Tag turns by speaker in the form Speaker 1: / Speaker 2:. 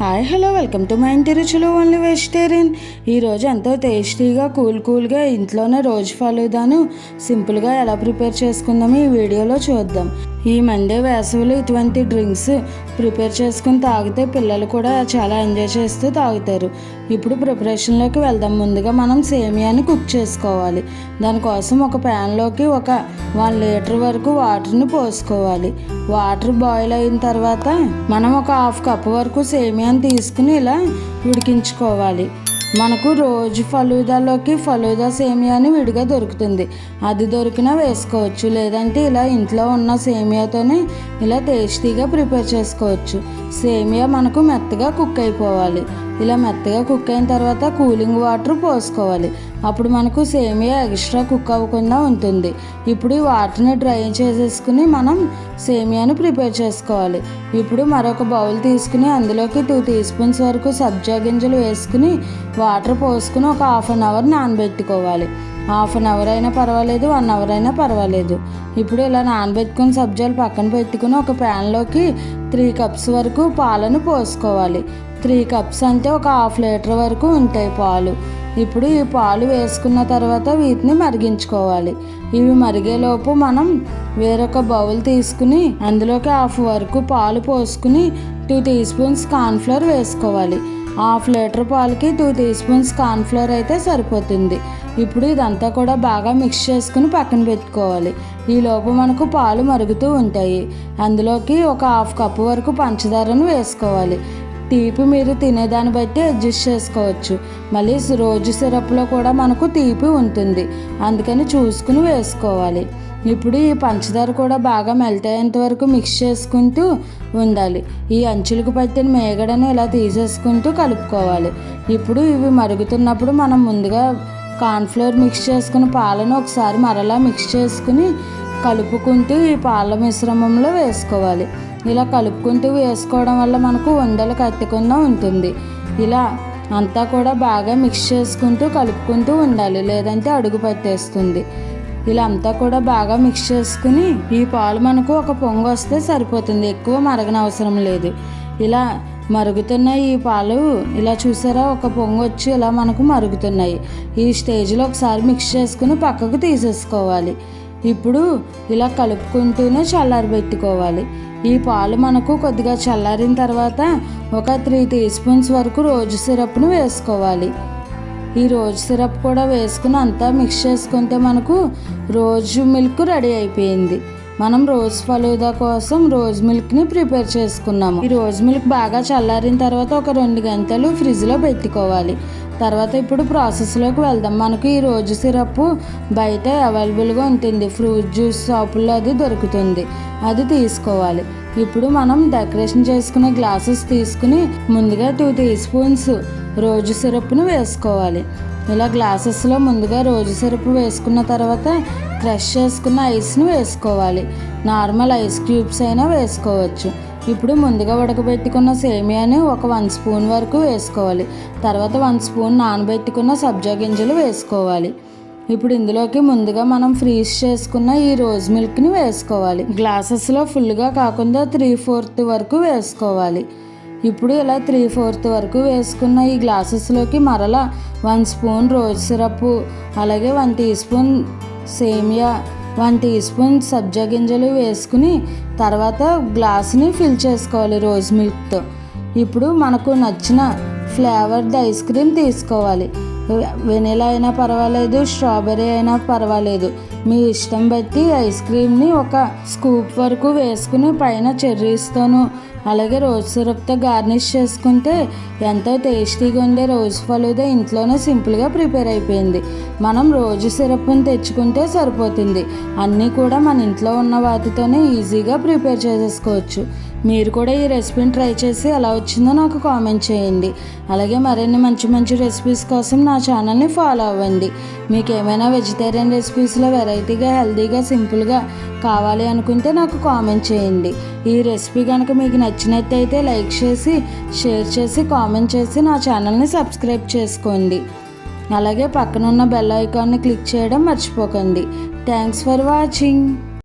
Speaker 1: Hi hello welcome to my ఇంటి రుచులు only vegetarian. ఈరోజు ఎంతో టేస్టీగా కూల్ కూల్గా ఇంట్లోనే రోజు ఫలుదాను సింపుల్గా ఎలా ప్రిపేర్ చేసుకుందామో ఈ వీడియోలో చూద్దాం. ఈ మండే వేసవిలో ఇటువంటి డ్రింక్స్ ప్రిపేర్ చేసుకుని తాగితే పిల్లలు కూడా చాలా ఎంజాయ్ చేస్తూ తాగుతారు. ఇప్పుడు ప్రిపరేషన్లోకి వెళ్దాం. ముందుగా మనం సేమియాని కుక్ చేసుకోవాలి. దానికోసం ఒక ప్యాన్లోకి ఒక వన్ లీటర్ వరకు వాటర్ని పోసుకోవాలి. వాటర్ బాయిల్ అయిన తర్వాత మనం ఒక హాఫ్ కప్ వరకు సేమియాని తీసుకుని ఇలా ఉడికించుకోవాలి. మనకు రోజు ఫలూదాలోకి ఫలూదా సేమియాని విడిగా దొరుకుతుంది. అది దొరికినా వేసుకోవచ్చు. లేదంటే ఇలా ఇంట్లో ఉన్న సేమియాతోనే ఇలా టేస్టీగా ప్రిపేర్ చేసుకోవచ్చు. సేమియా మనకు మెత్తగా కుక్ అయిపోవాలి. ఇలా మెత్తగా కుక్ అయిన తర్వాత కూలింగ్ వాటర్ పోసుకోవాలి. అప్పుడు మనకు సేమియా ఎక్స్ట్రా కుక్ అవ్వకుండా ఉంటుంది. ఇప్పుడు ఈ వాటర్ని డ్రై చేసేసుకుని మనం సేమియాను ప్రిపేర్ చేసుకోవాలి. ఇప్పుడు మరొక బౌల్ తీసుకుని అందులోకి టూ టీ స్పూన్స్ వరకు సబ్జా గింజలు వేసుకుని వాటర్ పోసుకుని ఒక హాఫ్ అన్ అవర్ నానబెట్టుకోవాలి. హాఫ్ అన్ అవర్ అయినా పర్వాలేదు వన్ అవర్ అయినా పర్వాలేదు. ఇప్పుడు ఇలా నానబెట్టుకుని సబ్జాలు పక్కన పెట్టుకుని ఒక ప్యాన్లోకి త్రీ కప్స్ వరకు పాలను పోసుకోవాలి. త్రీ కప్స్ అంటే ఒక హాఫ్ లీటర్ వరకు ఉంటాయి పాలు. ఇప్పుడు ఈ పాలు వేసుకున్న తర్వాత వీటిని మరిగించుకోవాలి. ఇవి మరిగేలోపు మనం వేరొక బౌల్ తీసుకుని అందులోకి హాఫ్ వరకు పాలు పోసుకుని టూ టీ స్పూన్స్ కార్న్ఫ్లోర్ వేసుకోవాలి. హాఫ్ లీటర్ పాలకి టూ టీ స్పూన్స్ కార్న్ఫ్లోర్ అయితే సరిపోతుంది. ఇప్పుడు ఇదంతా కూడా బాగా మిక్స్ చేసుకుని పక్కన పెట్టుకోవాలి. ఈ లోపు మనకు పాలు మరుగుతూ ఉంటాయి. అందులోకి ఒక హాఫ్ కప్ వరకు పంచదారను వేసుకోవాలి. తీపి మీరు తినేదాన్ని బట్టి అడ్జస్ట్ చేసుకోవచ్చు. మళ్ళీ రోజు సిరప్లో కూడా మనకు తీపి ఉంటుంది. అందుకని చూసుకుని వేసుకోవాలి. ఇప్పుడు ఈ పంచదార కూడా బాగా మెల్ట్ అయ్యేంత వరకు మిక్స్ చేసుకుంటూ ఉండాలి. ఈ అంచులకు పట్టిన మేగడను ఇలా తీసేసుకుంటూ కలుపుకోవాలి. ఇప్పుడు ఇవి మరుగుతున్నప్పుడు మనం ముందుగా కార్న్ఫ్లోర్ మిక్స్ చేసుకుని పాలను ఒకసారి మరలా మిక్స్ చేసుకుని కలుపుకుంటూ ఈ పాల మిశ్రమంలో వేసుకోవాలి. ఇలా కలుపుకుంటూ వేసుకోవడం వల్ల మనకు ఉండలు కట్టకుండా ఉంటుంది. ఇలా అంతా కూడా బాగా మిక్స్ చేసుకుంటూ కలుపుకుంటూ ఉండాలి లేదంటే అడుగు పట్టేస్తుంది. ఇలా అంతా కూడా బాగా మిక్స్ చేసుకుని ఈ పాలు మనకు ఒక పొంగు వస్తే సరిపోతుంది ఎక్కువ మరగనవసరం లేదు. ఇలా మరుగుతున్న ఈ పాలు ఇలా చూసారా ఒక పొంగు వచ్చి ఇలా మనకు మరుగుతున్నాయి. ఈ స్టేజ్లో ఒకసారి మిక్స్ చేసుకుని పక్కకు తీసేసుకోవాలి. ఇప్పుడు ఇలా కలుపుకుంటూనే చల్లారబెట్టుకోవాలి ఈ పాలు మనకు కొద్దిగా చల్లారిన తర్వాత ఒక త్రీ టీ స్పూన్స్ వరకు రోజు సిరప్ను వేసుకోవాలి. ఈ రోజు సిరప్ కూడా వేసుకుని అంతా మిక్స్ చేసుకుంటే మనకు రోజు మిల్క్ రెడీ అయిపోయింది. మనం రోజ్ ఫలూదా కోసం రోజ్ మిల్క్ని ప్రిపేర్ చేసుకున్నాము. ఈ రోజ్ మిల్క్ బాగా చల్లారిన తర్వాత ఒక రెండు గంటలు ఫ్రిడ్జ్లో పెట్టుకోవాలి. తర్వాత ఇప్పుడు ప్రాసెస్లోకి వెళ్దాం. మనకు ఈ రోజు సిరప్ బయట అవైలబుల్గా ఉంటుంది. ఫ్రూట్ జ్యూస్ షాపుల్లో అది దొరుకుతుంది. అది తీసుకోవాలి. ఇప్పుడు మనం డెకరేషన్ చేసుకునే గ్లాసెస్ తీసుకుని ముందుగా టూ టీ స్పూన్స్ రోజు సిరప్ను వేసుకోవాలి. ఇలా గ్లాసెస్లో ముందుగా రోజు సిరప్ వేసుకున్న తర్వాత క్రష్ చేసుకున్న ఐస్ని వేసుకోవాలి. నార్మల్ ఐస్ క్యూబ్స్ అయినా వేసుకోవచ్చు. ఇప్పుడు ముందుగా ఉడకబెట్టుకున్న సేమియాని ఒక వన్ స్పూన్ వరకు వేసుకోవాలి. తర్వాత వన్ స్పూన్ నానబెట్టుకున్న సబ్జా గింజలు వేసుకోవాలి. ఇప్పుడు ఇందులోకి ముందుగా మనం ఫ్రీజ్ చేసుకున్న ఈ రోజ్ మిల్క్ని వేసుకోవాలి. గ్లాసెస్లో ఫుల్గా కాకుండా త్రీ ఫోర్త్ వరకు వేసుకోవాలి. ఇప్పుడు ఇలా త్రీ ఫోర్త్ వరకు వేసుకున్న ఈ గ్లాసెస్లోకి మరలా వన్ స్పూన్ రోజ్ సిరప్ అలాగే వన్ టీ స్పూన్ సేమియా వన్ టీ స్పూన్ సబ్జా గింజలు వేసుకుని తర్వాత గ్లాస్ని ఫిల్ చేసుకోవాలి రోజ్ మిల్క్తో. ఇప్పుడు మనకు నచ్చిన ఫ్లేవర్డ్ ఐస్ క్రీమ్ తీసుకోవాలి. వెనిలా అయినా పర్వాలేదు స్ట్రాబెర్రీ అయినా పర్వాలేదు. మీ ఇష్టం బట్టి ఐస్ క్రీమ్ని ఒక స్కూప్ వరకు వేసుకుని పైన చెర్రీస్తోనూ అలాగే రోజ్ సిరప్తో గార్నిష్ చేసుకుంటే ఎంతో టేస్టీగా ఉండే రోజు ఫలూదా ఇంట్లోనే సింపుల్గా ప్రిపేర్ అయిపోయింది. మనం రోజు సిరప్ని తెచ్చుకుంటే సరిపోతుంది. అన్నీ కూడా మన ఇంట్లో ఉన్న వాటితోనే ఈజీగా ప్రిపేర్ చేసేసుకోవచ్చు. మీరు కూడా ఈ రెసిపీని ట్రై చేసి ఎలా వచ్చిందో నాకు కామెంట్ చేయండి. అలాగే మరిన్ని మంచి మంచి రెసిపీస్ కోసం నా ఛానల్ని ఫాలో అవ్వండి. మీకు ఏమైనా వెజిటేరియన్ రెసిపీస్లో వెరైటీగా హెల్తీగా సింపుల్గా కావాలి అనుకుంటే నాకు కామెంట్ చేయండి. ఈ రెసిపీ కనుక మీకు నచ్చి నచ్చినట్టయితే లైక్ చేసి షేర్ చేసి కామెంట్ చేసి నా ఛానల్ని సబ్స్క్రైబ్ చేసుకోండి. అలాగే పక్కనున్న బెల్ ఐకాన్ని క్లిక్ చేయడం మర్చిపోకండి. Thanks for watching.